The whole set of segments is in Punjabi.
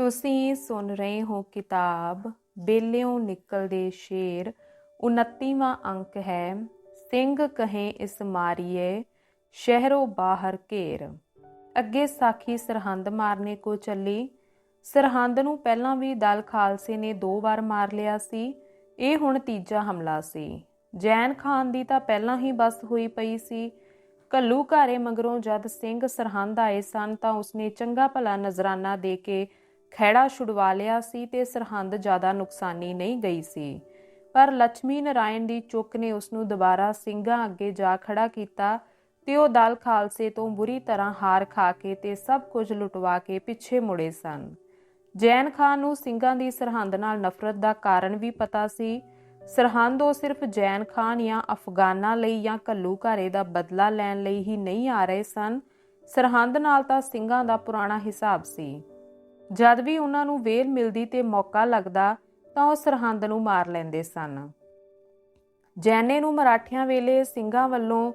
ਤੁਸੀਂ ਸੁਣ ਰਹੇ ਹੋ ਕਿਤਾਬ, ਬੇਲਿਓਂ ਨਿਕਲਦੇ ਸ਼ੇਰ 29ਵਾਂ ਅੰਕ ਹੈ, ਸਿੰਘ ਕਹੇ ਇਸ ਮਾਰੀਏ, ਸ਼ਹਿਰੋਂ ਬਾਹਰ ਘੇਰ। ਅੱਗੇ ਸਾਖੀ ਸਰਹੰਦ ਮਾਰਨੇ ਕੋ ਚੱਲੀ। ਸਰਹੰਦ ਨੂੰ ਪਹਿਲਾਂ ਵੀ ਦਲ ਖਾਲਸੇ ਨੇ ਦੋ ਵਾਰ ਮਾਰ ਲਿਆ ਸੀ, ਇਹ ਹੁਣ ਤੀਜਾ ਹਮਲਾ ਸੀ। ਜੈਨ ਖਾਨ ਦੀ ਤਾਂ ਪਹਿਲਾਂ ਹੀ ਬਸ ਹੋਈ ਪਈ ਸੀ। ਕੱਲੂ ਘਾਰੇ ਮਗਰੋਂ ਜਦ ਸਿੰਘ ਸਰਹੰਦ ਆਏ ਸਨ ਤਾਂ ਉਸਨੇ ਚੰਗਾ ਭਲਾ ਨਜ਼ਰਾਨਾ ਦੇ ਕੇ ਖਹਿੜਾ ਛੁਡਵਾ ਲਿਆ ਸੀ ਤੇ ਸਰਹੰਦ ਜ਼ਿਆਦਾ ਨੁਕਸਾਨੀ ਨਹੀਂ ਗਈ ਸੀ। ਪਰ ਲక్ష్ਮੀ ਨਾਰਾਇਣ ਦੀ ਚੁੱਕ ਨੇ ਉਸ ਨੂੰ ਦੁਬਾਰਾ ਸਿੰਘਾਂ ਅੱਗੇ ਜਾ ਖੜਾ ਕੀਤਾ ਤੇ ਉਹ ਦਲ ਖਾਲਸੇ ਤੋਂ ਬੁਰੀ ਤਰ੍ਹਾਂ ਹਾਰ ਖਾ ਕੇ ਤੇ ਸਭ ਕੁਝ ਲੁਟਵਾ ਕੇ ਪਿੱਛੇ ਮੁੜੇ ਸਨ। ਜੈਨ ਖਾਨ ਨੂੰ ਸਿੰਘਾਂ ਦੀ ਸਰਹੰਦ ਨਾਲ ਨਫ਼ਰਤ ਦਾ ਕਾਰਨ ਵੀ ਪਤਾ ਸੀ। ਸਰਹੰਦ ਉਹ ਸਿਰਫ ਜੈਨ ਖਾਨ ਜਾਂ ਅਫਗਾਨਾਂ ਲਈ ਜਾਂ ਕੱਲੂ ਘਾਰੇ ਦਾ ਬਦਲਾ ਲੈਣ ਲਈ ਹੀ ਨਹੀਂ ਆ ਰਹੇ ਸਨ। ਸਰਹੰਦ ਨਾਲ ਤਾਂ ਸਿੰਘਾਂ ਦਾ ਪੁਰਾਣਾ ਹਿਸਾਬ ਸੀ। ਜਦ ਵੀ ਉਹਨਾਂ ਨੂੰ ਵੇਲ ਮਿਲਦੀ ਤੇ ਮੌਕਾ ਲੱਗਦਾ, ਤਾਂ ਉਹ ਸਰਹੰਦ ਨੂੰ ਮਾਰ ਲੈਂਦੇ ਸਨ। ਜੈਨੇ ਨੂੰ ਮਰਾਠਿਆਂ ਵੇਲੇ ਸਿੰਘਾਂ ਵੱਲੋਂ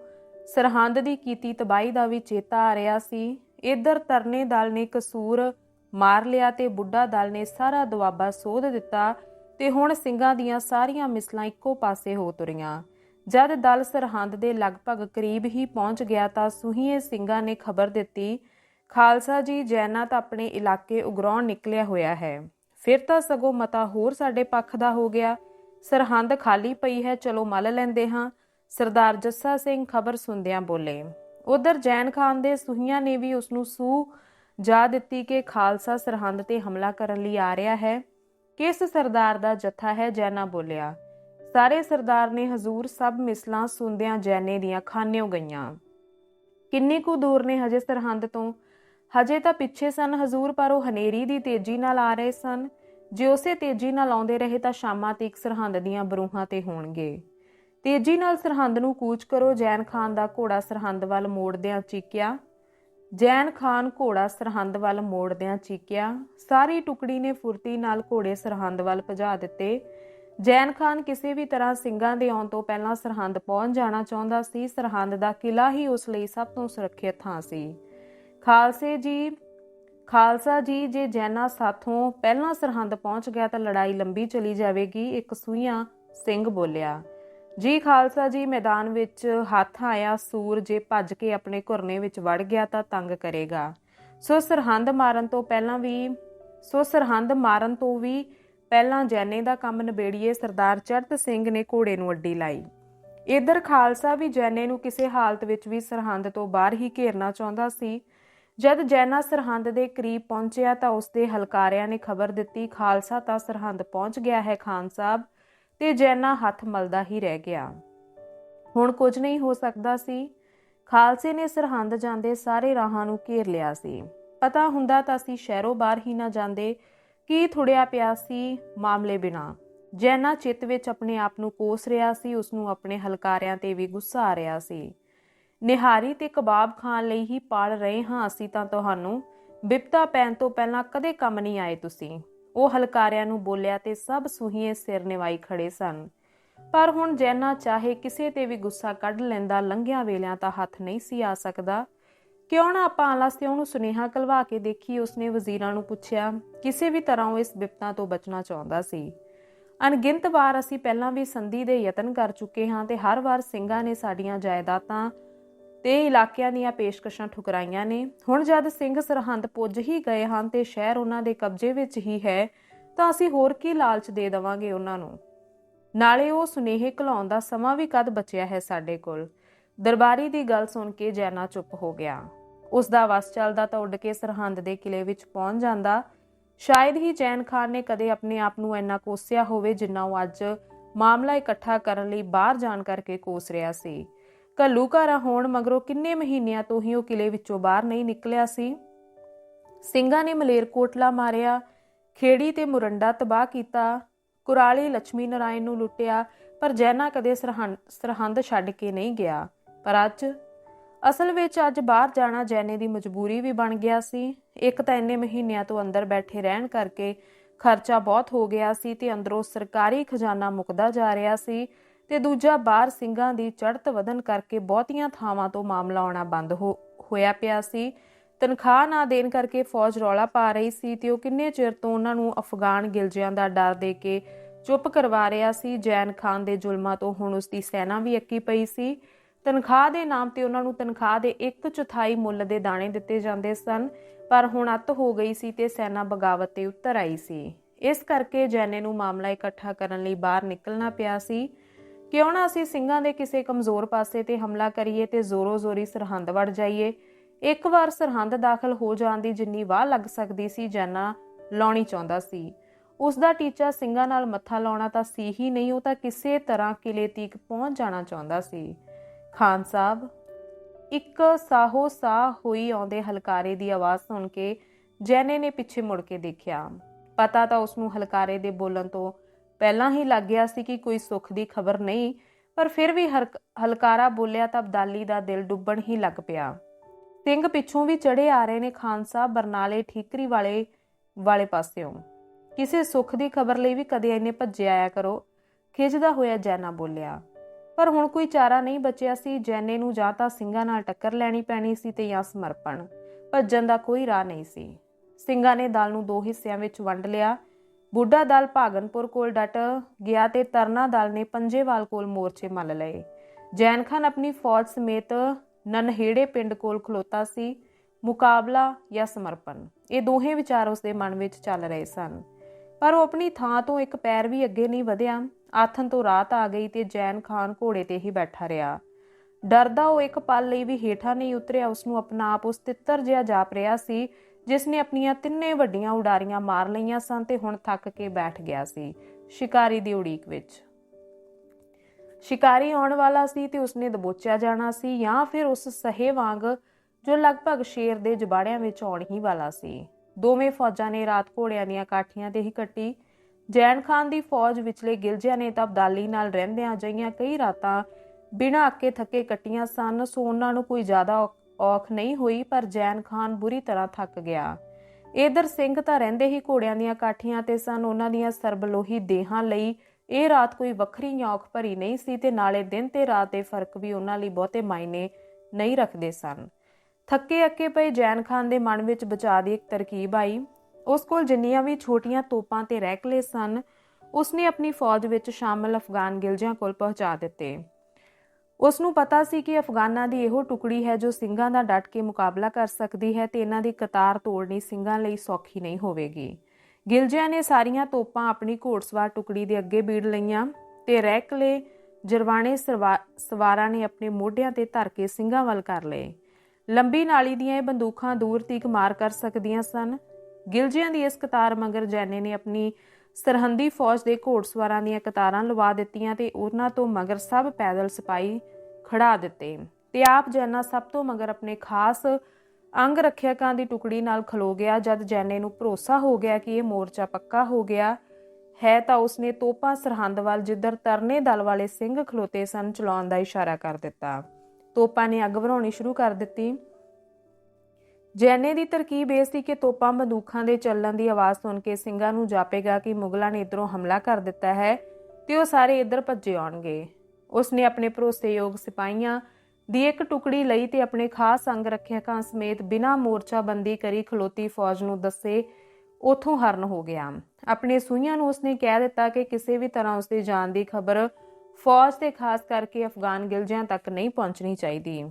ਸਰਹੰਦ ਦੀ ਕੀਤੀ ਤਬਾਹੀ ਦਾ ਵੀ ਚੇਤਾ ਆ ਰਿਹਾ ਸੀ। ਇਧਰ ਤਰਨੇ ਦਲ ਨੇ ਕਸੂਰ ਮਾਰ ਲਿਆ ਤੇ ਬੁੱਢਾ ਦਲ ਨੇ ਸਾਰਾ ਦੁਆਬਾ ਸੋਧ ਦਿੱਤਾ ਤੇ ਹੁਣ ਸਿੰਘਾਂ ਦੀਆਂ ਸਾਰੀਆਂ ਮਿਸਲਾਂ ਇੱਕੋ ਪਾਸੇ ਹੋ ਤੁਰੀਆਂ। ਜਦ ਦਲ ਸਰਹੰਦ ਦੇ ਲਗਭਗ ਕਰੀਬ ਹੀ ਪਹੁੰਚ ਗਿਆ ਤਾਂ ਸੁਹੀਏ ਸਿੰਘਾਂ ਨੇ ਖਬਰ ਦਿੱਤੀ ਖਾਲਸਾ ਜੀ, ਜੈਨਾ ਤਾਂ ਆਪਣੇ ਇਲਾਕੇ ਉਗਰਾਉਣ ਨਿਕਲਿਆ ਹੋਇਆ ਹੈ। ਫਿਰ ਤਾਂ ਸਗੋਂ ਮਤਾ ਹੋਰ ਸਾਡੇ ਪੱਖ ਦਾ ਹੋ ਗਿਆ। ਸਰਹੰਦ ਖਾਲੀ ਪਈ ਹੈ, ਚਲੋ ਮੱਲ ਲੈਂਦੇ ਹਾਂ। ਸਰਦਾਰ ਜੱਸਾ ਸਿੰਘ ਖਬਰ ਸੁਣਦਿਆਂ ਬੋਲੇ, ਉਧਰ ਜੈਨ ਖਾਨ ਦੇ ਸੁਹੀਆਂ ਨੇ ਵੀ ਉਸ ਨੂੰ ਸੂ ਜਾ ਦਿੱਤੀ ਕਿ ਖਾਲਸਾ ਸਰਹੰਦ ਤੇ ਹਮਲਾ ਕਰਨ ਲਈ ਆ ਰਿਹਾ ਹੈ। ਕਿਸ ਸਰਦਾਰ ਦਾ ਜਥਾ ਹੈ? ਜੈਨਾ ਬੋਲਿਆ, ਸਾਰੇ ਸਰਦਾਰ ਨੇ ਹਜ਼ੂਰ ਸਭ ਮਿਸਲਾਂ ਸੁਣਦਿਆਂ ਜੈਨੇ ਦੀਆਂ ਖਾਨਿਓ ਗਈਆਂ। ਕਿੰਨੀ ਕੁ ਦੂਰ ਨੇ ਹਜੇ ਸਰਹੰਦ ਤੋਂ? ਹਜੇ ਤਾਂ ਪਿੱਛੇ ਸਨ ਹਜ਼ੂਰ, ਪਰ ਉਹ ਹਨੇਰੀ ਦੀ ਤੇਜ਼ੀ ਨਾਲ ਆ ਰਹੇ ਸਨ। ਜੇ ਉਸੇ ਤੇਜ਼ੀ ਨਾਲ ਆਉਂਦੇ ਰਹੇ ਤਾਂ ਸ਼ਾਮਾਂ ਤੀਕ ਸਰਹੰਦ ਦੀਆਂ ਬਰੂਹਾਂ ਤੇ ਹੋਣਗੇ। ਤੇਜ਼ੀ ਨਾਲ ਸਰਹੰਦ ਨੂੰ ਕੂਚ ਕਰੋ, ਜੈਨ ਖਾਨ ਦਾ ਘੋੜਾ ਸਰਹੰਦ ਵੱਲ ਮੋੜਦਿਆਂ ਚੀਕਿਆ। ਜੈਨ ਖਾਨ ਘੋੜਾ ਸਰਹੰਦ ਵੱਲ ਮੋੜਦਿਆਂ ਚੀਕਿਆ। ਸਾਰੀ ਟੁਕੜੀ ਨੇ ਫੁਰਤੀ ਨਾਲ ਘੋੜੇ ਸਰਹੰਦ ਵੱਲ ਭਜਾ ਦਿੱਤੇ। ਜੈਨ ਖਾਨ ਕਿਸੇ ਵੀ ਤਰ੍ਹਾਂ ਸਿੰਘਾਂ ਦੇ ਆਉਣ ਤੋਂ ਪਹਿਲਾਂ ਸਰਹੰਦ ਪਹੁੰਚ ਜਾਣਾ ਚਾਹੁੰਦਾ ਸੀ। ਸਰਹੰਦ ਦਾ ਕਿਲਾ ਹੀ ਉਸ ਲਈ ਸਭ ਤੋਂ ਸੁਰੱਖਿਅਤ ਥਾਂ ਸੀ। ਖਾਲਸੇ ਜੀ, ਖਾਲਸਾ ਜੀ ਜੇ ਜੈਨਾ ਸਾਥੋਂ ਪਹਿਲਾਂ ਸਰਹੰਦ ਪਹੁੰਚ ਗਿਆ ਤਾਂ ਲੜਾਈ ਲੰਬੀ ਚਲੀ ਜਾਵੇਗੀ, ਇੱਕ ਸੂਈਆਂ ਸਿੰਘ ਬੋਲਿਆ। ਜੀ ਖਾਲਸਾ ਜੀ ਮੈਦਾਨ ਵਿੱਚ ਹੱਥ ਆਇਆ ਸੂਰ, ਜੇ ਭੱਜ ਕੇ ਆਪਣੇ ਘੁਰਨੇ ਵਿੱਚ ਵੜ ਗਿਆ ਤਾਂ ਤੰਗ ਕਰੇਗਾ। ਸੋ ਸਰਹੰਦ ਮਾਰਨ ਤੋਂ ਪਹਿਲਾਂ ਵੀ, ਸੋ ਸਰਹੰਦ ਮਾਰਨ ਤੋਂ ਵੀ ਪਹਿਲਾਂ ਜੈਨੇ ਦਾ ਕੰਮ ਨਿਬੇੜੀਏ, ਸਰਦਾਰ ਚੜਤ ਸਿੰਘ ਨੇ ਘੋੜੇ ਨੂੰ ਅੱਡੀ ਲਾਈ। ਇਧਰ ਖਾਲਸਾ ਵੀ ਜੈਨੇ ਨੂੰ ਕਿਸੇ ਹਾਲਤ ਵਿੱਚ ਵੀ ਸਰਹੰਦ ਤੋਂ ਬਾਹਰ ਹੀ ਘੇਰਨਾ ਚਾਹੁੰਦਾ ਸੀ ਜਦ ਜੈਨਾ ਸਰਹੰਦ ਦੇ ਕਰੀਬ ਪਹੁੰਚਿਆ ਤਾਂ ਉਸਦੇ ਹਲਕਾਰਿਆਂ ਨੇ ਖਬਰ ਦਿੱਤੀ, ਖਾਲਸਾ ਤਾਂ ਸਰਹੰਦ ਪਹੁੰਚ ਗਿਆ ਹੈ ਖਾਨ ਸਾਹਿਬ, ਤੇ ਜੈਨਾ ਹੱਥ ਮਲਦਾ ਹੀ ਰਹਿ ਗਿਆ। ਹੁਣ ਕੁਝ ਨਹੀਂ ਹੋ ਸਕਦਾ ਸੀ। ਖਾਲਸੇ ਨੇ ਸਰਹੰਦ ਜਾਂਦੇ ਸਾਰੇ ਰਾਹਾਂ ਨੂੰ ਘੇਰ ਲਿਆ ਸੀ। ਪਤਾ ਹੁੰਦਾ ਤਾਂ ਅਸੀਂ ਸ਼ਹਿਰੋਂ ਬਾਹਰ ਹੀ ਨਾ ਜਾਂਦੇ। ਕੀ ਥੁੜਿਆ ਪਿਆ ਸੀ ਮਾਮਲੇ ਬਿਨਾ? ਜੈਨਾ ਚਿੱਤ ਵਿੱਚ ਆਪਣੇ ਆਪ ਨੂੰ ਕੋਸ ਰਿਹਾ ਸੀ ਉਸ ਨੂੰ ਆਪਣੇ ਹਲਕਾਰਿਆਂ ਤੇ ਵੀ ਗੁੱਸਾ ਆ ਰਿਹਾ ਸੀ। ਨਿਹਾਰੀ ਤੇ ਕਬਾਬ ਖਾਣ ਲਈ ਹੀ ਪਾਲ ਰਹੇ ਹਾਂ ਅਸੀਂ ਤਾਂ ਤੁਹਾਨੂੰ। ਬਿਪਤਾ ਪੈਣ ਤੋਂ ਪਹਿਲਾਂ ਕਦੇ ਕੰਮ ਨਹੀਂ ਆਏ ਤੁਸੀਂ। ਉਹ ਹਲਕਾਰਿਆਂ ਨੂੰ ਬੋਲਿਆ ਤੇ ਸਭ ਸੁਹੀਏ ਸਿਰ ਨਿਵਾਈ ਖੜੇ ਸਨ। ਪਰ ਹੁਣ ਜੈਨਾ ਚਾਹੇ ਕਿਸੇ ਤੇ ਵੀ ਗੁੱਸਾ ਕੱਢ ਲੈਂਦਾ, ਲੰਘਿਆਂ ਵੇਲਿਆਂ ਤਾਂ ਹੱਥ ਨਹੀਂ ਸੀ ਆ ਸਕਦਾ। ਕਿਉਂ ਨਾ ਆਪਾਂ ਆਲਸਿਓ ਨੂੰ ਸੁਨੇਹਾ ਕਲਵਾ ਕੇ ਦੇਖੀ, ਉਸਨੇ ਵਜ਼ੀਰਾਂ ਨੂੰ ਪੁੱਛਿਆ, ਕਿਸੇ ਵੀ ਤਰ੍ਹਾਂ ਉਹ ਇਸ ਬਿਪਤਾ ਤੋਂ ਬਚਣਾ ਚਾਹੁੰਦਾ ਸੀ। ਅਣਗਿਣਤ ਵਾਰ ਅਸੀਂ ਪਹਿਲਾਂ ਵੀ ਸੰਧੀ ਦੇ ਯਤਨ ਕਰ ਚੁੱਕੇ ਹਾਂ ਤੇ ਹਰ ਵਾਰ ਸਿੰਘਾਂ ਨੇ ਸਾਡੀਆਂ ਜਾਇਦਾਦਾਂ ਤੇ ਇਲਾਕਿਆਂ ਦੀਆਂ ਪੇਸ਼ਕਸ਼ਾਂ ਠੁਕਰਾਈਆਂ ਨੇ। ਹੁਣ ਜਦ ਸਿੰਘ ਸਰਹੰਦ ਪੁੱਜ ਹੀ ਗਏ ਹਨ ਤੇ ਸ਼ਹਿਰ ਉਹਨਾਂ ਦੇ ਕਬਜ਼ੇ ਵਿੱਚ ਹੀ ਹੈ, ਤਾਂ ਅਸੀਂ ਹੋਰ ਕੀ ਲਾਲਚ ਦੇ ਦਵਾਂਗੇ ਉਹਨਾਂ ਨੂੰ? ਨਾਲੇ ਉਹ ਸੁਨੇਹੇ ਘਲਾਉਣ ਦਾ ਸਮਾਂ ਵੀ ਕਦ ਬਚਿਆ ਹੈ ਸਾਡੇ ਕੋਲ? ਦਰਬਾਰੀ ਦੀ ਗੱਲ ਸੁਣ ਕੇ ਜੈਨਾ ਚੁੱਪ ਹੋ ਗਿਆ। ਉਸ ਦਾ ਵਸ ਚੱਲਦਾ ਤਾਂ ਉੱਡ ਕੇ ਸਰਹੰਦ ਦੇ ਕਿਲੇ ਵਿੱਚ ਪਹੁੰਚ ਜਾਂਦਾ। ਸ਼ਾਇਦ ਹੀ ਜੈਨ ਖਾਨ ਨੇ ਕਦੇ ਆਪਣੇ ਆਪ ਨੂੰ ਇੰਨਾ ਕੋਸਿਆ ਹੋਵੇ ਜਿੰਨਾ ਉਹ ਅੱਜ ਮਾਮਲਾ ਇਕੱਠਾ ਕਰਨ ਲਈ ਬਾਹਰ ਜਾਣ ਕਰਕੇ ਕੋਸ ਰਿਹਾ ਸੀ। ਘੱਲੂਘਾਰਾ ਹੋਣ ਮਗਰੋਂ ਕਿੰਨੇ ਮਹੀਨਿਆਂ ਤੋਂ ਹੀ ਉਹ ਕਿਲੇ ਵਿੱਚੋਂ ਬਾਹਰ ਨਹੀਂ ਨਿਕਲਿਆ ਸੀ। ਸਿੰਘਾਂ ਨੇ ਮਲੇਰਕੋਟਲਾ ਮਾਰਿਆ, ਖੇੜੀ ਤੇ ਮੁਰੰਡਾ ਤਬਾਹ ਕੀਤਾ, ਕੁਰਾਲੀ ਲక్ష్ਮੀ ਨਾਰਾਇਣ ਨੂੰ ਲੁੱਟਿਆ, ਪਰ ਜੈਨਾ ਕਦੇ ਸਰਹੰਦ ਛੱਡ ਕੇ ਨਹੀਂ ਗਿਆ। ਪਰ ਅੱਜ, ਅਸਲ ਵਿੱਚ ਅੱਜ ਬਾਹਰ ਜਾਣਾ ਜੈਨੇ ਦੀ ਮਜਬੂਰੀ ਵੀ ਬਣ ਗਿਆ ਸੀ। ਇੱਕ ਤਾਂ ਇੰਨੇ ਮਹੀਨਿਆਂ ਤੋਂ ਅੰਦਰ ਬੈਠੇ ਰਹਿਣ ਕਰਕੇ ਖਰਚਾ ਬਹੁਤ ਹੋ ਗਿਆ ਸੀ ਤੇ ਅੰਦਰੋਂ ਸਰਕਾਰੀ ਖਜ਼ਾਨਾ ਮੁਕਦਾ ਜਾ ਰਿਹਾ ਸੀ। ਤੇ ਦੂਜਾ ਬਾਹਰ ਸਿੰਘਾਂ ਦੀ ਚੜ੍ਹਤ ਵਧਨ ਕਰਕੇ ਬਹੁਤੀਆਂ ਥਾਵਾਂ ਤੋਂ ਮਾਮਲਾ ਆਉਣਾ ਬੰਦ ਹੋ, ਹੋਇਆ ਪਿਆ ਸੀ। ਤਨਖਾਹ ਨਾ ਦੇਣ ਕਰਕੇ ਫੌਜ ਰੌਲਾ ਪਾ ਰਹੀ ਸੀ ਤੇ ਉਹ ਕਿੰਨੇ ਚਿਰ ਤੋਂ ਉਹਨਾਂ ਨੂੰ ਅਫਗਾਨ ਗਿਲਜਿਆਂ ਦਾ ਡਰ ਦੇ ਕੇ ਚੁੱਪ ਕਰਵਾ ਰਿਹਾ ਸੀ। ਜੈਨ ਖਾਨ ਦੇ ਜ਼ੁਲਮਾਂ ਤੋਂ ਹੁਣ ਉਸ ਦੀ ਸੈਨਾ ਵੀ ਅੱਕੀ ਪਈ ਸੀ। ਤਨਖਾਹ ਦੇ ਨਾਮ ਤੇ ਉਹਨਾਂ ਨੂੰ ਤਨਖਾਹ ਦੇ ਇੱਕ ਚੌਥਾਈ ਮੁੱਲ ਦੇ ਦਾਣੇ ਦਿੱਤੇ ਜਾਂਦੇ ਸਨ, ਪਰ ਹੁਣ ਅੱਤ ਹੋ ਗਈ ਸੀ ਤੇ ਸੈਨਾ ਬਗਾਵਤ ਤੇ ਉਤਰ ਆਈ ਸੀ। ਇਸ ਕਰਕੇ ਜੈਨੇ ਨੂੰ ਮਾਮਲਾ ਇਕੱਠਾ ਕਰਨ ਲਈ ਬਾਹਰ ਨਿਕਲਣਾ ਪਿਆ ਸੀ। ਕਿਉਂ ਨਾ ਅਸੀਂ ਸਿੰਘਾਂ ਦੇ ਕਿਸੇ ਕਮਜ਼ੋਰ ਪਾਸੇ ਤੇ ਹਮਲਾ ਕਰੀਏ ਤੇ ਜ਼ੋਰੋ ਜ਼ੋਰੀ ਸਰਹੰਦ ਵੜ ਜਾਈਏ? ਇੱਕ ਵਾਰ ਸਰਹੰਦ ਦਾਖਲ ਹੋ ਜਾਣ ਦੀ ਜਿੰਨੀ ਵਾਹ ਲੱਗ ਸਕਦੀ ਸੀ, ਜੈਨਾ ਲਾਉਣੀ ਚਾਹੁੰਦਾ ਸੀ। ਉਸ ਦਾ ਟੀਚਾ ਸਿੰਘਾਂ ਨਾਲ ਮੱਥਾ ਲਾਉਣਾ ਤਾਂ ਸੀ ਹੀ ਨਹੀਂ, ਉਹ ਤਾਂ ਕਿਸੇ ਤਰ੍ਹਾਂ ਕਿਲੇ ਤੀਕ ਪਹੁੰਚ ਜਾਣਾ ਚਾਹੁੰਦਾ ਸੀ। ਖਾਨ ਸਾਹਿਬ, ਇੱਕ ਸਾਹੋ ਸਾਹ ਹੋਈ ਆਉਂਦੇ ਹਲਕਾਰੇ ਦੀ ਆਵਾਜ਼ ਸੁਣ ਕੇ ਜੈਨੇ ਨੇ ਪਿੱਛੇ ਮੁੜ ਕੇ ਦੇਖਿਆ। ਪਤਾ ਤਾਂ ਉਸ ਨੂੰ ਹਲਕਾਰੇ ਦੇ ਬੋਲਣ ਤੋਂ ਪਹਿਲਾਂ ਹੀ ਲੱਗ ਗਿਆ ਸੀ ਕਿ ਕੋਈ ਸੁੱਖ ਦੀ ਖਬਰ ਨਹੀਂ, ਪਰ ਫਿਰ ਵੀ ਹਰਕ- ਹਲਕਾਰਾ ਬੋਲਿਆ ਤਾਂ ਅਬਦਾਲੀ ਦਾ ਦਿਲ ਡੁੱਬਣ ਹੀ ਲੱਗ ਪਿਆ। ਸਿੰਘ ਪਿੱਛੋਂ ਵੀ ਚੜੇ ਆ ਰਹੇ ਨੇ ਖਾਨ ਸਾਹਿਬ ਬਰਨਾਲੇ ਠੀਕਰੀ ਵਾਲੇ ਵਾਲੇ ਪਾਸਿਓਂ। ਕਿਸੇ ਸੁੱਖ ਦੀ ਖਬਰ ਲਈ ਵੀ ਕਦੇ ਇੰਨੇ ਭੱਜੇ ਆਇਆ ਕਰੋ ਖਿੱਚਦਾ ਹੋਇਆ ਜੈਨਾ ਬੋਲਿਆ। ਪਰ ਹੁਣ ਕੋਈ ਚਾਰਾ ਨਹੀਂ ਬਚਿਆ ਸੀ, ਜੈਨੇ ਨੂੰ ਜਾਂ ਤਾਂ ਸਿੰਘਾਂ ਨਾਲ ਟੱਕਰ ਲੈਣੀ ਪੈਣੀ ਸੀ ਤੇ ਜਾਂ ਸਮਰਪਣ, ਭੱਜਣ ਦਾ ਕੋਈ ਰਾਹ ਨਹੀਂ ਸੀ। ਸਿੰਘਾਂ ਨੇ ਦਲ ਨੂੰ ਦੋ ਹਿੱਸਿਆਂ ਵਿੱਚ ਵੰਡ ਲਿਆ ਬੁੱਢਾ ਦਲ ਭਾਗਨਪੁਰ ਕੋਲ ਡਟ ਗਿਆ ਤੇ ਤਰਨਾ ਦਲ ਨੇ ਪੰਜੇਵਾਲ ਕੋਲ ਮੋਰਚੇ ਮੱਲ ਲਏ। ਜੈਨ ਖਾਨ ਆਪਣੀ ਫੌਜ ਸਮੇਤ ਨਨਹੇੜੇ ਪਿੰਡ ਕੋਲ ਖਲੋਤਾ ਸੀ। ਮੁਕਾਬਲਾ ਜਾਂ ਸਮਰਪਣ, ਇਹ ਦੋਹੇ ਵਿਚਾਰ ਉਸਦੇ ਮਨ ਵਿੱਚ ਚੱਲ ਰਹੇ ਸਨ। ਪਰ ਉਹ ਆਪਣੀ ਥਾਂ ਤੋਂ ਇੱਕ ਪੈਰ ਵੀ ਅੱਗੇ ਨਹੀਂ ਵਧਿਆ। ਆਥਨ ਤੋਂ ਰਾਤ ਆ ਗਈ ਤੇ ਜੈਨ ਖਾਨ ਘੋੜੇ ਤੇ ਹੀ ਬੈਠਾ ਰਿਹਾ। ਡਰਦਾ ਉਹ ਇੱਕ ਪਲ ਲਈ ਵੀ ਹੇਠਾਂ ਨਹੀਂ ਉਤਰਿਆ। ਉਸ ਨੂੰ ਆਪਣਾ ਆਪ ਉਸ ਤਿੱਤਰ ਜਿਹਾ ਜਾਪ ਰਿਹਾ ਸੀ ਜਿਸ ਨੇ ਆਪਣੀਆਂ ਤਿੰਨੇ ਵੱਡੀਆਂ ਉਡਾਰੀਆਂ ਮਾਰ ਲਈਆਂ ਸਨ ਤੇ ਹੁਣ ਥੱਕ ਕੇ ਬੈਠ ਗਿਆ ਸੀ, ਸ਼ਿਕਾਰੀ ਦੀ ਉਡੀਕ ਵਿੱਚ। ਸ਼ਿਕਾਰੀ ਆਉਣ ਵਾਲਾ ਸੀ ਤੇ ਉਸਨੇ ਦਬੋਚਿਆ ਜਾਣਾ ਸੀ ਜਾਂ ਫਿਰ ਉਸ ਸਹੇ ਵਾਂਗ ਜੋ ਲਗਭਗ ਸ਼ੇਰ ਦੇ ਜਬਾੜਿਆਂ ਵਿੱਚ ਆਉਣ ਹੀ ਵਾਲਾ ਸੀ। ਦੋਵੇਂ ਫੌਜਾਂ ਨੇ ਰਾਤ ਘੋੜਿਆਂ ਦੀਆਂ ਕਾਠੀਆਂ ਤੇ ਹੀ ਕੱਟੀ। ਜੈਨ ਖਾਨ ਦੀ ਫੌਜ ਵਿਚਲੇ ਗਿਲਜਿਆਂ ਨੇ ਤਾਂ ਅਬਦਾਲੀ ਨਾਲ ਰਹਿੰਦਿਆਂ ਅਜਿਹੀਆਂ ਕਈ ਰਾਤਾਂ ਬਿਨਾਂ ਅੱਕੇ ਥੱਕੇ ਕੱਟੀਆਂ ਸਨ, ਸੋ ਉਹਨਾਂ ਨੂੰ ਕੋਈ ਜ਼ਿਆਦਾ ਔਖ ਨਹੀਂ ਹੋਈ, ਪਰ ਜੈਨ ਖਾਨ ਬੁਰੀ ਤਰ੍ਹਾਂ ਥੱਕ ਗਿਆ। ਇਧਰ ਸਿੰਘ ਤਾਂ ਰਹਿੰਦੇ ਹੀ ਘੋੜਿਆਂ ਦੀਆਂ ਕਾਠੀਆਂ ਤੇ ਸਨ। ਉਹਨਾਂ ਦੀਆਂ ਸਰਬਲੋਹੀ ਦੇਹਾਂ ਲਈ ਇਹ ਰਾਤ ਕੋਈ ਵੱਖਰੀ ਔਖ ਭਰੀ ਨਹੀਂ ਸੀ ਤੇ ਨਾਲੇ ਦਿਨ ਤੇ ਰਾਤ ਦੇ ਫ਼ਰਕ ਵੀ ਉਹਨਾਂ ਲਈ ਬਹੁਤੇ ਮਾਇਨੇ ਨਹੀਂ ਰੱਖਦੇ ਸਨ। ਥੱਕੇ ਅੱਕੇ ਪਏ ਜੈਨ ਖਾਨ ਦੇ ਮਨ ਵਿੱਚ ਬਚਾ ਦੀ ਇੱਕ ਤਰਕੀਬ ਆਈ। ਉਸ ਕੋਲ ਜਿੰਨੀਆਂ ਵੀ ਛੋਟੀਆਂ ਤੋਪਾਂ ਤੇ ਰੈਕਲੇ ਸਨ, ਉਸਨੇ ਆਪਣੀ ਫੌਜ ਵਿੱਚ ਸ਼ਾਮਲ ਅਫਗਾਨ ਗਿਲਜਿਆਂ ਕੋਲ ਪਹੁੰਚਾ ਦਿੱਤੇ। ਉਸ ਨੂੰ ਪਤਾ ਸੀ ਕਿ ਅਫਗਾਨਾਂ ਦੀ ਇਹੋ ਟੁਕੜੀ ਹੈ ਜੋ ਸਿੰਘਾਂ ਦਾ ਡਟ ਕੇ ਮੁਕਾਬਲਾ ਕਰ ਸਕਦੀ ਹੈ ਤੇ ਇਹਨਾਂ ਦੀ ਕਤਾਰ ਤੋੜਨੀ ਸਿੰਘਾਂ ਲਈ ਸੌਖੀ ਨਹੀਂ ਹੋਵੇਗੀ। ਗਿਲਜਿਆਂ ਨੇ ਸਾਰੀਆਂ ਤੋਪਾਂ ਆਪਣੀ ਘੋੜਸਵਾਰ ਟੁਕੜੀ ਦੇ ਅੱਗੇ ਬੀੜ ਲਈਆਂ ਤੇ ਰੈਕਲੇ ਜਰਵਾਣੇ ਸਰਵਾ- ਸਵਾਰਾਂ ਨੇ ਆਪਣੇ ਮੋਢਿਆਂ ਤੇ ਧਰ ਕੇ ਸਿੰਘਾਂ ਵੱਲ ਕਰ ਲਏ। ਲੰਬੀ ਨਾਲੀ ਦੀਆਂ ਇਹ ਬੰਦੂਕਾਂ ਦੂਰ ਤੀਕ ਮਾਰ ਕਰ ਸਕਦੀਆਂ ਸਨ। ਗਿਲਜਿਆਂ ਦੀ ਇਸ ਕਤਾਰ ਮਗਰ ਜੈਨੇ ਨੇ ਆਪਣੀ ਸਰਹੰਦੀ ਫੌਜ ਦੇ ਘੋੜਸਵਾਰਾਂ ਦੀਆਂ ਕਤਾਰਾਂ ਲਵਾ ਦਿੱਤੀਆਂ ਤੇ ਉਹਨਾਂ ਤੋਂ ਮਗਰ ਸਭ ਪੈਦਲ ਸਿਪਾਹੀ ਖੜਾ ਦਿੱਤੇ ਤੇ ਆਪ ਜੈਨਾ ਸਭ ਤੋਂ ਮਗਰ ਆਪਣੇ ਖਾਸ ਅੰਗ ਰੱਖਿਅਕਾਂ ਦੀ ਟੁਕੜੀ ਨਾਲ ਖਲੋ ਗਿਆ। ਜਦ ਜੈਨੇ ਨੂੰ ਭਰੋਸਾ ਹੋ ਗਿਆ ਕਿ ਇਹ ਮੋਰਚਾ ਪੱਕਾ ਹੋ ਗਿਆ ਹੈ ਤਾਂ ਉਸਨੇ ਤੋਪਾਂ ਸਰਹੰਦ ਵੱਲ ਜਿੱਧਰ ਤਰਨੇ ਦਲ ਵਾਲੇ ਸਿੰਘ ਖਲੋਤੇ ਸਨ ਚਲਾਉਣ ਦਾ ਇਸ਼ਾਰਾ ਕਰ ਦਿੱਤਾ। ਤੋਪਾਂ ਨੇ ਅੱਗ ਭਰਾਉਣੀ ਸ਼ੁਰੂ ਕਰ ਦਿੱਤੀ। ਜੈਨੇ ਦੀ ਤਰਕੀਬ ਇਹ ਸੀ ਕਿ ਤੋਪਾਂ ਬੰਦੂਕਾਂ ਦੇ ਚੱਲਣ ਦੀ ਆਵਾਜ਼ ਸੁਣ ਕੇ ਸਿੰਘਾਂ ਨੂੰ ਜਾਪੇਗਾ ਕਿ ਮੁਗਲਾਂ ਨੇ ਇਧਰੋਂ ਹਮਲਾ ਕਰ ਦਿੱਤਾ ਹੈ ਤੇ ਉਹ ਸਾਰੇ ਇਧਰ ਭੱਜੇ ਆਉਣਗੇ। ਉਸਨੇ ਆਪਣੇ ਭਰੋਸੇਯੋਗ ਸਿਪਾਹੀਆਂ ਦੀ ਇੱਕ ਟੁਕੜੀ ਲਈ ਤੇ ਆਪਣੇ ਖਾਸ ਅੰਗ ਰੱਖਿਅਕਾਂ ਸਮੇਤ ਬਿਨਾਂ ਮੋਰਚਾਬੰਦੀ ਕਰੀ ਖਲੋਤੀ ਫੌਜ ਨੂੰ ਦੱਸੇ ਉਥੋਂ ਹਰਨ ਹੋ ਗਿਆ। ਆਪਣੇ ਸੂਈਆਂ ਨੂੰ ਉਸਨੇ ਕਹਿ ਦਿੱਤਾ ਕਿ ਕਿਸੇ ਵੀ ਤਰ੍ਹਾਂ ਉਸਦੀ ਜਾਨ ਦੀ ਖਬਰ ਫੌਜ ਤੇ ਖਾਸ ਕਰਕੇ ਅਫਗਾਨ ਗਿਲਜਿਆਂ ਤੱਕ ਨਹੀਂ ਪਹੁੰਚਣੀ ਚਾਹੀਦੀ।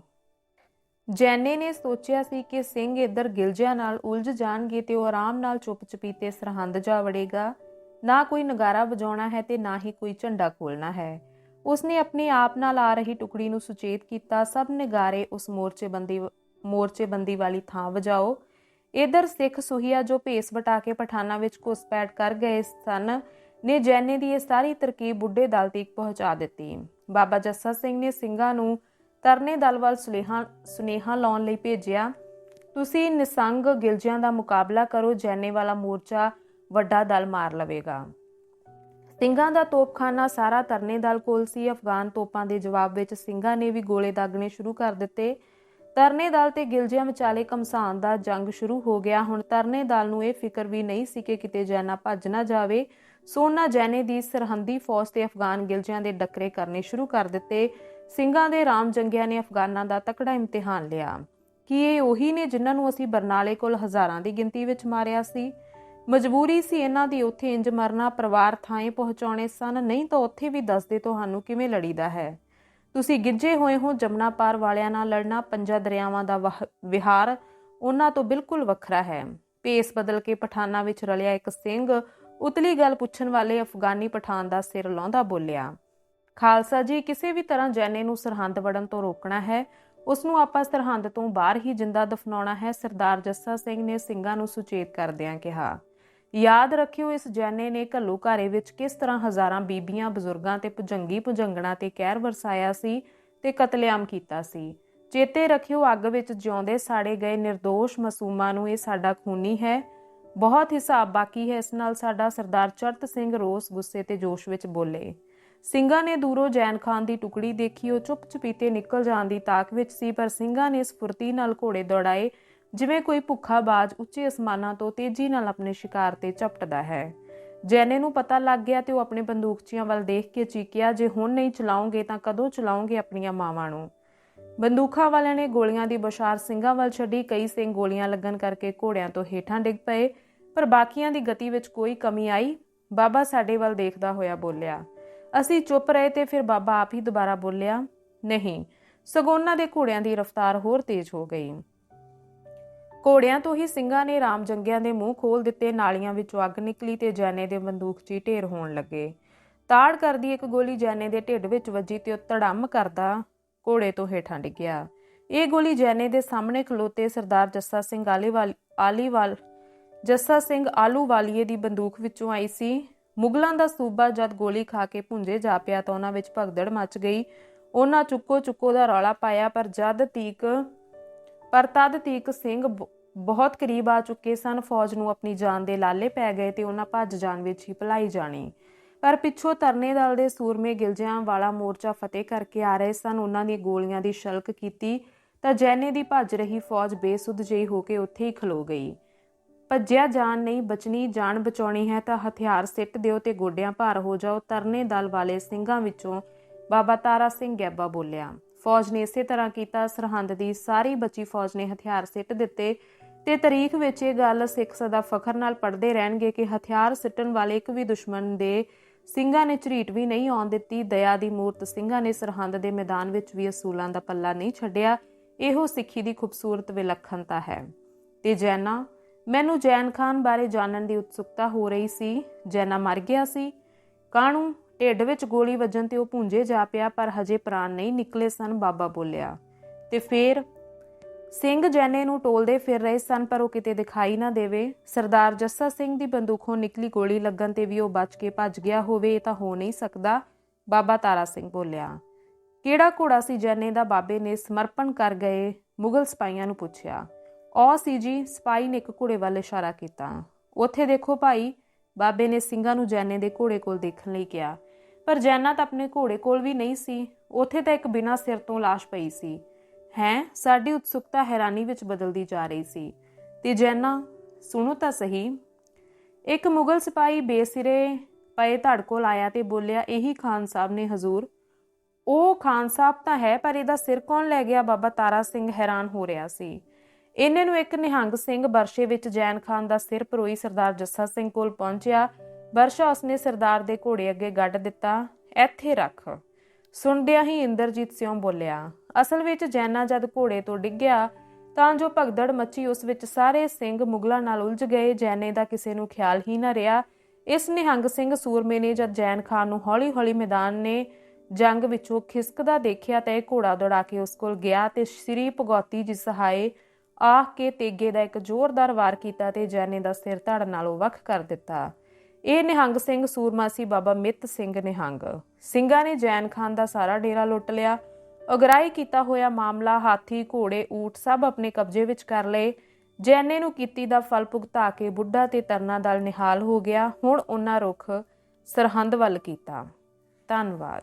ਜੈਨੇ ਨੇ ਸੋਚਿਆ ਸੀ ਕਿ ਸਿੰਘ ਇੱਧਰ ਗਿਲਜਿਆਂ ਨਾਲ ਉਲਝ ਜਾਣਗੇ ਤੇ ਉਹ ਆਰਾਮ ਨਾਲ ਚੁੱਪ-ਚਪੀਤੇ ਸਰਹੰਦ ਜਾ ਵੜੇਗਾ। ਨਾ ਕੋਈ ਨਗਾਰਾ ਵਜਾਉਣਾ ਹੈ ਤੇ ਨਾ ਹੀ ਕੋਈ ਝੰਡਾ ਖੋਲਣਾ ਹੈ। ਉਸਨੇ ਆਪਣੇ ਆਪ ਨਾਲ ਆ ਰਹੀ ਟੁਕੜੀ ਨੂੰ ਸੁਚੇਤ ਕੀਤਾ। ਸਭ ਨਗਾਰੇ ਉਸ ਮੋਰਚੇਬੰਦੀ ਮੋਰਚੇਬੰਦੀ ਵਾਲੀ ਥਾਂ ਵਜਾਓ। ਇਧਰ ਸਿੱਖ ਸੁਹੀਆ ਜੋ ਭੇਸ ਵਟਾ ਕੇ ਪਠਾਨਾਂ ਵਿੱਚ ਘੁਸਪੈਠ ਕਰ ਗਏ ਸਨ, ਨੇ ਜੈਨੇ ਦੀ ਇਹ ਸਾਰੀ ਤਰਕੀਬ ਬੁੱਢੇ ਦਲ ਤੱਕ ਪਹੁੰਚਾ ਦਿੱਤੀ। ਬਾਬਾ ਜੱਸਾ ਸਿੰਘ ਨੇ ਸਿੰਘਾਂ ਨੂੰ ਤਰਨੇ ਦਲ ਵੱਲ ਸੁਨੇਹਾ ਸੁਨੇਹਾ ਲਾਉਣ ਲਈ ਭੇਜਿਆ, ਤੁਸੀਂ ਨਿਸੰਗ ਗਿਲਜਿਆਂ ਦਾ ਮੁਕਾਬਲਾ ਕਰੋ, ਜੈਨੇ ਵਾਲਾ ਮੋਰਚਾ ਵੱਡਾ ਦਲ ਮਾਰ ਲਵੇਗਾ। ਸਿੰਘਾਂ ਦਾ ਤੋਪਖਾਨਾ ਸਾਰਾ ਤਰਨੇ ਦਲ ਕੋਲ ਸੀ। ਅਫਗਾਨ ਤੋਪਾਂ ਦੇ ਜਵਾਬ ਵਿੱਚ ਸਿੰਘਾਂ ਨੇ ਵੀ ਗੋਲੇ ਦਾਗਣੇ ਸ਼ੁਰੂ ਕਰ ਦਿੱਤੇ। ਤਰਨੇ ਦਲ ਤੇ ਗਿਲਜਿਆਂ ਵਿਚਾਲੇ ਕਮਸਾਨ ਦਾ ਜੰਗ ਸ਼ੁਰੂ ਹੋ ਗਿਆ। ਹੁਣ ਤਰਨੇ ਦਲ ਨੂੰ ਇਹ ਫਿਕਰ ਵੀ ਨਹੀਂ ਸੀ ਕਿ ਕਿਤੇ ਜੈਨਾ ਭੱਜ ਨਾ ਜਾਵੇ। ਸੋਨਾ ਜੈਨੇ ਦੀ ਸਰਹੰਦੀ ਫੌਜ ਤੇ ਅਫਗਾਨ ਗਿਲਜਿਆਂ ਦੇ ਡੱਕਰੇ ਕਰਨੇ ਸ਼ੁਰੂ ਕਰ ਦਿੱਤੇ। ਸਿੰਘਾਂ ਦੇ ਰਾਮ ਜੰਗਿਆਂ ਨੇ ਅਫਗਾਨਾਂ ਦਾ ਤਕੜਾ ਇਮਤਿਹਾਨ ਲਿਆ। ਕਿ ਇਹ ਉਹੀ ਨੇ ਜਿਨ੍ਹਾਂ ਨੂੰ ਅਸੀਂ ਬਰਨਾਲੇ ਕੋਲ ਹਜ਼ਾਰਾਂ ਦੀ ਗਿਣਤੀ ਵਿੱਚ ਮਾਰਿਆ ਸੀ? ਮਜਬੂਰੀ ਸੀ ਇਹਨਾਂ ਦੀ ਉੱਥੇ ਇੰਜ ਮਰਨਾ, ਪਰਿਵਾਰ ਥਾਂ ਪਹੁੰਚਾਉਣੇ ਸਨ। ਨਹੀਂ ਤਾਂ ਉੱਥੇ ਵੀ ਦੱਸਦੇ ਤੁਹਾਨੂੰ ਕਿਵੇਂ ਲੜੀਦਾ ਹੈ। ਤੁਸੀਂ ਗਿੱਜੇ ਹੋਏ ਹੋ, ਜਮਨਾ ਪਾਰ ਵਾਲਿਆਂ ਨਾਲ ਲੜਨਾ, ਪੰਜਾ ਦਰਿਆਵਾਂ ਦਾ ਵਾਹ- ਵਿਹਾਰ ਉਹਨਾਂ ਤੋਂ ਬਿਲਕੁਲ ਵੱਖਰਾ ਹੈ। ਪੇਸ ਬਦਲ ਕੇ ਪਠਾਨਾਂ ਵਿੱਚ ਰਲਿਆ ਇੱਕ ਸਿੰਘ, ਉਤਲੀ ਗੱਲ ਪੁੱਛਣ ਵਾਲੇ ਅਫਗਾਨੀ ਪਠਾਨ ਦਾ ਸਿਰ ਲਾਉਂਦਾ ਬੋਲਿਆ। ਖਾਲਸਾ ਜੀ, ਕਿਸੇ ਵੀ ਤਰ੍ਹਾਂ ਜੈਨੇ ਨੂੰ ਸਰਹੰਦ ਵੜਨ ਤੋਂ ਰੋਕਣਾ ਹੈ, ਉਸ ਨੂੰ ਆਪਾਂ ਸਰਹੰਦ ਤੋਂ ਬਾਹਰ ਹੀ ਜਿੰਦਾ ਦਫਨਾਉਣਾ ਹੈ, ਸਰਦਾਰ ਜੱਸਾ ਸਿੰਘ ਨੇ ਸਿੰਘਾਂ ਨੂੰ ਸੁਚੇਤ ਕਰਦਿਆਂ ਕਿਹਾ। ਯਾਦ ਰੱਖਿਓ ਇਸ ਜੈਨੇ ਨੇ ਘੱਲੂ ਘਾਰੇ ਵਿੱਚ ਕਿਸ ਤਰ੍ਹਾਂ ਹਜ਼ਾਰਾਂ ਬੀਬੀਆਂ, ਬਜ਼ੁਰਗਾਂ ਤੇ ਭੁਜੰਗੀ ਭੁਜੰਗਣਾ ਤੇ ਕਹਿਰ ਵਰਸਾਇਆ ਸੀ ਤੇ ਕਤਲੇਆਮ ਕੀਤਾ ਸੀ। ਚੇਤੇ ਰੱਖਿਓ ਅੱਗ ਵਿੱਚ ਜਿਉਂਦੇ ਸਾੜੇ ਗਏ નિર્ਦੋਸ਼ ਮਾਸੂਮਾਂ ਨੂੰ ਇਹ ਸਾਡਾ ਖੂਨੀ ਹੈ। ਬਹੁਤ ਹਿਸਾਬ ਬਾਕੀ ਹੈ ਇਸ ਨਾਲ ਸਾਡਾ ਸਰਦਾਰ ਚਰਤ ਸਿੰਘ ਰੋਸ ਗੁੱਸੇ ਤੇ ਜੋਸ਼ ਵਿੱਚ ਬੋਲੇ। ਸਿੰਘਾਂ ਨੇ ਦੂਰੋਂ ਜੈਨ ਖਾਨ ਦੀ ਟੁਕੜੀ ਦੇਖੀ, ਉਹ ਚੁੱਪ ਚੁਪੀਤੇ ਨਿਕਲ ਜਾਣ ਦੀ ਤਾਕ ਵਿੱਚ ਸੀ, ਪਰ ਸਿੰਘਾਂ ਨੇ ਸਫੁਰਤੀ ਨਾਲ ਘੋੜੇ ਦੌੜਾਏ, ਜਿਵੇਂ ਕੋਈ ਭੁੱਖਾ ਬਾਜ ਉੱਚੇ ਅਸਮਾਨਾਂ ਤੋਂ ਤੇਜ਼ੀ ਨਾਲ ਆਪਣੇ ਸ਼ਿਕਾਰ ਤੇ ਝਪਟਦਾ ਹੈ। ਜੈਨੇ ਨੂੰ ਪਤਾ ਲੱਗ ਗਿਆ ਤੇ ਉਹ ਆਪਣੇ ਬੰਦੂਕਚੀਆਂ ਵੱਲ ਦੇਖ ਕੇ ਚੀਕਿਆ, ਜੇ ਹੁਣ ਨਹੀਂ ਚਲਾਉਂਗੇ ਤਾਂ ਕਦੋਂ ਚਲਾਉਂਗੇ ਆਪਣੀਆਂ ਮਾਵਾਂ ਨੂੰ? ਬੰਦੂਕਾਂ ਵਾਲਿਆਂ ਨੇ ਗੋਲੀਆਂ ਦੀ ਬਸ਼ਾਰ ਸਿੰਘਾਂ ਵੱਲ ਛੱਡੀ, ਕਈ ਸਿੰਘ ਗੋਲੀਆਂ ਲੱਗਣ ਕਰਕੇ ਘੋੜਿਆਂ ਤੋਂ ਹੇਠਾਂ ਡਿੱਗ ਪਏ, ਪਰ ਬਾਕੀਆਂ ਦੀ ਗਤੀ ਵਿੱਚ ਕੋਈ ਕਮੀ ਆਈ। ਬਾਬਾ ਸਾਡੇ ਵੱਲ ਦੇਖਦਾ ਹੋਇਆ ਬੋਲਿਆ ਅਸੀਂ ਚੁੱਪ ਰਹੇ ਤੇ ਫਿਰ ਬਾਬਾ ਆਪ ਹੀ ਦੁਬਾਰਾ ਬੋਲਿਆ, ਨਹੀਂ, ਸਗੋਂ ਦੇ ਘੋੜਿਆਂ ਦੀ ਰਫ਼ਤਾਰ ਹੋਰ ਤੇਜ਼ ਹੋ ਗਈ। ਘੋੜਿਆਂ ਤੋਂ ਹੀ ਸਿੰਘਾਂ ਨੇ ਰਾਮ ਜੰਗਿਆਂ ਦੇ ਮੂੰਹ ਖੋਲ ਦਿੱਤੇ, ਨਾਲੀਆਂ ਵਿੱਚੋਂ ਅੱਗ ਨਿਕਲੀ ਤੇ ਜੈਨੇ ਦੇ ਬੰਦੂਕ 'ਚ ਹੀ ਢੇਰ ਹੋਣ ਲੱਗੇ। ਤਾੜ ਕਰਦੀ ਇੱਕ ਗੋਲੀ ਜੈਨੇ ਦੇ ਢਿੱਡ ਵਿੱਚ ਵੱਜੀ ਤੇ ਉਹ ਧੜੰਮ ਕਰਦਾ ਘੋੜੇ ਤੋਂ ਹੇਠਾਂ ਡਿੱਗਿਆ। ਇਹ ਗੋਲੀ ਜੈਨੇ ਦੇ ਸਾਹਮਣੇ ਖਲੋਤੇ ਸਰਦਾਰ ਜੱਸਾ ਸਿੰਘ ਆਲੀਵਾਲ ਆਲੀਵਾਲ, ਜੱਸਾ ਸਿੰਘ ਆਲੂ ਵਾਲੀਏ ਦੀ ਬੰਦੂਕ ਵਿੱਚੋਂ ਆਈ ਸੀ। ਮੁਗਲਾਂ ਦਾ ਸੂਬਾ ਜਦ ਗੋਲੀ ਖਾ ਕੇ ਭੁੰਜੇ ਜਾ ਪਿਆ ਤਾਂ ਉਹਨਾਂ ਵਿੱਚ ਭਗਦੜ ਮਚ ਗਈ। ਉਹਨਾਂ ਚੁੱਕੋ ਚੁੱਕੋ ਦਾ ਰੌਲਾ ਪਾਇਆ, ਪਰ ਜਦ ਤੀਕ, ਪਰ ਤਦ ਤੀਕ ਸਿੰਘ ਬ- ਬਹੁਤ ਕਰੀਬ ਆ ਚੁੱਕੇ ਸਨ। ਫੌਜ ਨੂੰ ਆਪਣੀ ਜਾਨ ਦੇ ਲਾਲੇ ਪੈ ਗਏ ਤੇ ਉਹਨਾਂ ਭੱਜ ਜਾਣ ਵਿੱਚ ਹੀ ਭਲਾਈ ਜਾਣੀ। ਪਰ ਪਿੱਛੋਂ ਤਰਨੇ ਦਲ ਦੇ ਸੂਰਮੇ ਗਿਲਜਿਆਂ ਵਾਲਾ ਮੋਰਚਾ ਫਤਿਹ ਕਰਕੇ ਆ ਰਹੇ ਸਨ। ਉਹਨਾਂ ਦੀ ਗੋਲੀਆਂ ਦੀ ਸ਼ਲਕ ਕੀਤੀ ਤਾਂ ਜੈਨੇ ਦੀ ਭੱਜ ਰਹੀ ਫੌਜ ਬੇਸੁੱਧ ਜਿਹੀ ਹੋ ਕੇ ਉੱਥੇ ਹੀ ਖਲੋ ਗਈ। ਭੱਜਿਆ ਜਾਨ ਨਹੀਂ, ਬਚਣੀ ਜਾਨ ਬਚਾਉਣੀ ਹੈ ਤਾਂ ਹਥਿਆਰ ਸਿੱਟ ਦਿਓ ਤੇ ਗੋਡਿਆਂ ਭਾਰ ਹੋ ਜਾਓ। ਤਰਨੇ ਦਲ ਵਾਲੇ ਸਿੰਘਾਂ ਵਿੱਚੋਂ ਬਾਬਾ ਤਾਰਾ ਸਿੰਘ ਗੈਬਾ ਬੋਲਿਆ, ਫੌਜ ਨੇ ਇਸੇ ਤਰ੍ਹਾਂ ਕੀਤਾ। ਸਰਹੰਦ ਦੀ ਸਾਰੀ ਬਚੀ ਫੌਜ ਨੇ ਹਥਿਆਰ ਸਿੱਟ ਦਿੱਤੇ। ਤੇ ਤਾਰੀਖ ਵਿੱਚ ਇਹ ਗੱਲ ਸਿੱਖ ਸਦਾ ਫਖਰ ਨਾਲ ਪੜਦੇ ਰਹਿਣਗੇ ਕਿ ਹਥਿਆਰ ਸਿੱਟਣ ਵਾਲੇ ਇੱਕ ਵੀ ਦੁਸ਼ਮਣ ਦੇ ਸਿੰਘਾਂ ਨੇ ਝਰੀਟ ਵੀ ਨਹੀਂ ਆਉਣ ਦਿੱਤੀ। ਦਇਆ ਦੀ ਮੂਰਤ ਸਿੰਘਾਂ ਨੇ ਸਰਹੰਦ ਦੇ ਮੈਦਾਨ ਵਿੱਚ ਵੀ ਅਸੂਲਾਂ ਦਾ ਪੱਲਾ ਨਹੀਂ ਛੱਡਿਆ। ਇਹੋ ਸਿੱਖੀ ਦੀ ਖੂਬਸੂਰਤ ਵਿਲੱਖਣਤਾ ਹੈ। ਤੇ ਜੈਨਾ ਮੈਨੂੰ ਜੈਨ ਖਾਨ ਬਾਰੇ ਜਾਣਨ ਦੀ ਉਤਸੁਕਤਾ ਹੋ ਰਹੀ ਸੀ। ਜੈਨਾ ਮਰ ਗਿਆ ਸੀ। ਕਾਣੂ ਢਿੱਡ ਵਿੱਚ ਗੋਲੀ ਵੱਜਣ ਤੇ ਉਹ ਭੁੰਜੇ ਜਾ ਪਿਆ, ਪਰ ਹਜੇ ਪ੍ਰਾਣ ਨਹੀਂ ਨਿਕਲੇ ਸਨ, ਬਾਬਾ ਬੋਲਿਆ। ਤੇ ਫੇਰ ਸਿੰਘ ਜੈਨੇ ਨੂੰ ਟੋਲਦੇ ਫਿਰ ਰਹੇ ਸਨ, ਪਰ ਉਹ ਕਿਤੇ ਦਿਖਾਈ ਨਾ ਦੇਵੇ। ਸਰਦਾਰ ਜੱਸਾ ਸਿੰਘ ਦੀ ਬੰਦੂਕੋਂ ਨਿਕਲੀ ਗੋਲੀ ਲੱਗਣ ਤੇ ਵੀ ਉਹ ਬਚ ਕੇ ਭੱਜ ਗਿਆ ਹੋਵੇ, ਇਹ ਤਾਂ ਹੋ ਨਹੀਂ ਸਕਦਾ, ਬਾਬਾ ਤਾਰਾ ਸਿੰਘ ਬੋਲਿਆ। ਕਿਹੜਾ ਘੋੜਾ ਸੀ? ਜੈਨੇ ਦਾ ਬਾਬੇ ਨੇ ਸਮਰਪਣ ਕਰ ਗਏ ਮੁਗਲ ਸਿਪਾਹੀਆਂ ਨੂੰ ਪੁੱਛਿਆ। ਔ ਸੀ ਜੀ ਸਿਪਾਹੀ ਨੇ ਇੱਕ ਘੋੜੇ ਵੱਲ ਇਸ਼ਾਰਾ ਕੀਤਾ। ਉੱਥੇ ਦੇਖੋ ਭਾਈ, ਬਾਬੇ ਨੇ ਸਿੰਘਾਂ ਨੂੰ ਜੈਨੇ ਦੇ ਘੋੜੇ ਕੋਲ ਦੇਖਣ ਲਈ ਕਿਹਾ। ਪਰ ਜੈਨਾ ਤਾਂ ਆਪਣੇ ਘੋੜੇ ਕੋਲ ਵੀ ਨਹੀਂ ਸੀ। ਉੱਥੇ ਤਾਂ ਇੱਕ ਬਿਨਾਂ ਸਿਰ ਤੋਂ ਲਾਸ਼ ਪਈ ਸੀ। ਹੈ, ਸਾਡੀ ਉਤਸੁਕਤਾ ਹੈਰਾਨੀ ਵਿੱਚ ਬਦਲਦੀ ਜਾ ਰਹੀ ਸੀ। ਤੇ ਜੈਨਾ, ਸੁਣੋ ਤਾਂ ਸਹੀ। ਇੱਕ ਮੁਗਲ ਸਿਪਾਹੀ ਬੇਸਿਰੇ ਪਏ ਧੜ ਕੋਲ ਆਇਆ ਤੇ ਬੋਲਿਆ, ਇਹੀ ਖਾਨ ਸਾਹਿਬ ਨੇ ਹਜ਼ੂਰ। ਉਹ ਖਾਨ ਸਾਹਿਬ ਤਾਂ ਹੈ, ਪਰ ਇਹਦਾ ਸਿਰ ਕੌਣ ਲੈ ਗਿਆ? ਬਾਬਾ ਤਾਰਾ ਸਿੰਘ ਹੈਰਾਨ ਹੋ ਰਿਹਾ ਸੀ। ਇਹਨੇ ਨੂੰ ਇੱਕ ਨਿਹੰਗ ਸਿੰਘ ਬਰਸ਼ੇ ਵਿੱਚ ਜੈਨ ਖਾਨ ਦਾ ਸਿਰ ਪਰੋਈ ਸਰਦਾਰ ਜੱਸਾ ਸਿੰਘ ਕੋਲ ਪਹੁੰਚਿਆ। ਬਰਸ਼ਾ ਉਸਨੇ ਸਰਦਾਰ ਦੇ ਘੋੜੇ ਅੱਗੇ ਗੱਡ ਦਿੱਤਾ। ਇੱਥੇ ਰੱਖ। ਸੁਣਦਿਆਂ ਹੀ ਇੰਦਰਜੀਤ ਸਿਉਂ ਬੋਲਿਆ, ਅਸਲ ਵਿੱਚ ਜੈਨਾ ਜਦ ਘੋੜੇ ਤੋਂ ਡਿੱਗਿਆ, ਤਾਂ ਜੋ ਭਗਦੜ ਮੱਚੀ ਉਸ ਵਿੱਚ ਸਾਰੇ ਸਿੰਘ ਮੁਗਲਾਂ ਨਾਲ ਉਲਝ ਗਏ, ਜੈਨੇ ਦਾ ਕਿਸੇ ਨੂੰ ਖਿਆਲ ਹੀ ਨਾ ਰਿਹਾ। ਇਸ ਨਿਹੰਗ ਸਿੰਘ ਸੂਰਮੇ ਨੇ ਜਦ ਜੈਨ ਖਾਨ ਨੂੰ ਹੌਲੀ-ਹੌਲੀ ਮੈਦਾਨ ਨੇ ਜੰਗ ਵਿੱਚੋਂ ਖਿਸਕਦਾ ਦੇਖਿਆ ਤਾਂ ਇਹ ਘੋੜਾ ਦੌੜਾ ਕੇ ਉਸ ਕੋਲ ਗਿਆ ਤੇ ਸ੍ਰੀ ਭਗੌਤੀ ਜੀ ਸਹਾਏ ਆਖ ਕੇ ਤੇਗੇ ਦਾ ਇੱਕ ਜ਼ੋਰਦਾਰ ਵਾਰ ਕੀਤਾ ਤੇ ਜੈਨੇ ਦਾ ਸਿਰ ਧੜ ਨਾਲੋਂ ਵੱਖ ਕਰ ਦਿੱਤਾ। ਇਹ ਨਿਹੰਗ ਸਿੰਘ ਸੂਰਮਾ ਸੀ ਬਾਬਾ ਮਿੱਤ ਸਿੰਘ ਨਿਹੰਗ। ਸਿੰਘਾਂ ਨੇ ਜੈਨ ਖਾਨ ਦਾ ਸਾਰਾ ਡੇਰਾ ਲੁੱਟ ਲਿਆ। ਅਗਰਾਈ ਕੀਤਾ ਹੋਇਆ ਮਾਮਲਾ ਹਾਥੀ, ਘੋੜੇ ਊਠ ਸਭ ਆਪਣੇ ਕਬਜ਼ੇ ਵਿੱਚ ਕਰ ਲਏ। ਜੈਨੇ ਨੂੰ ਕੀਤੀ ਦਾ ਫਲ ਭੁਗਤਾ ਕੇ ਬੁੱਢਾ ਤੇ ਤਰਨਾ ਦਲ ਨਿਹਾਲ ਹੋ ਗਿਆ। ਹੁਣ ਉਹਨਾਂ ਰੁਖ ਸਰਹੰਦ ਵੱਲ ਕੀਤਾ। ਧੰਨਵਾਦ।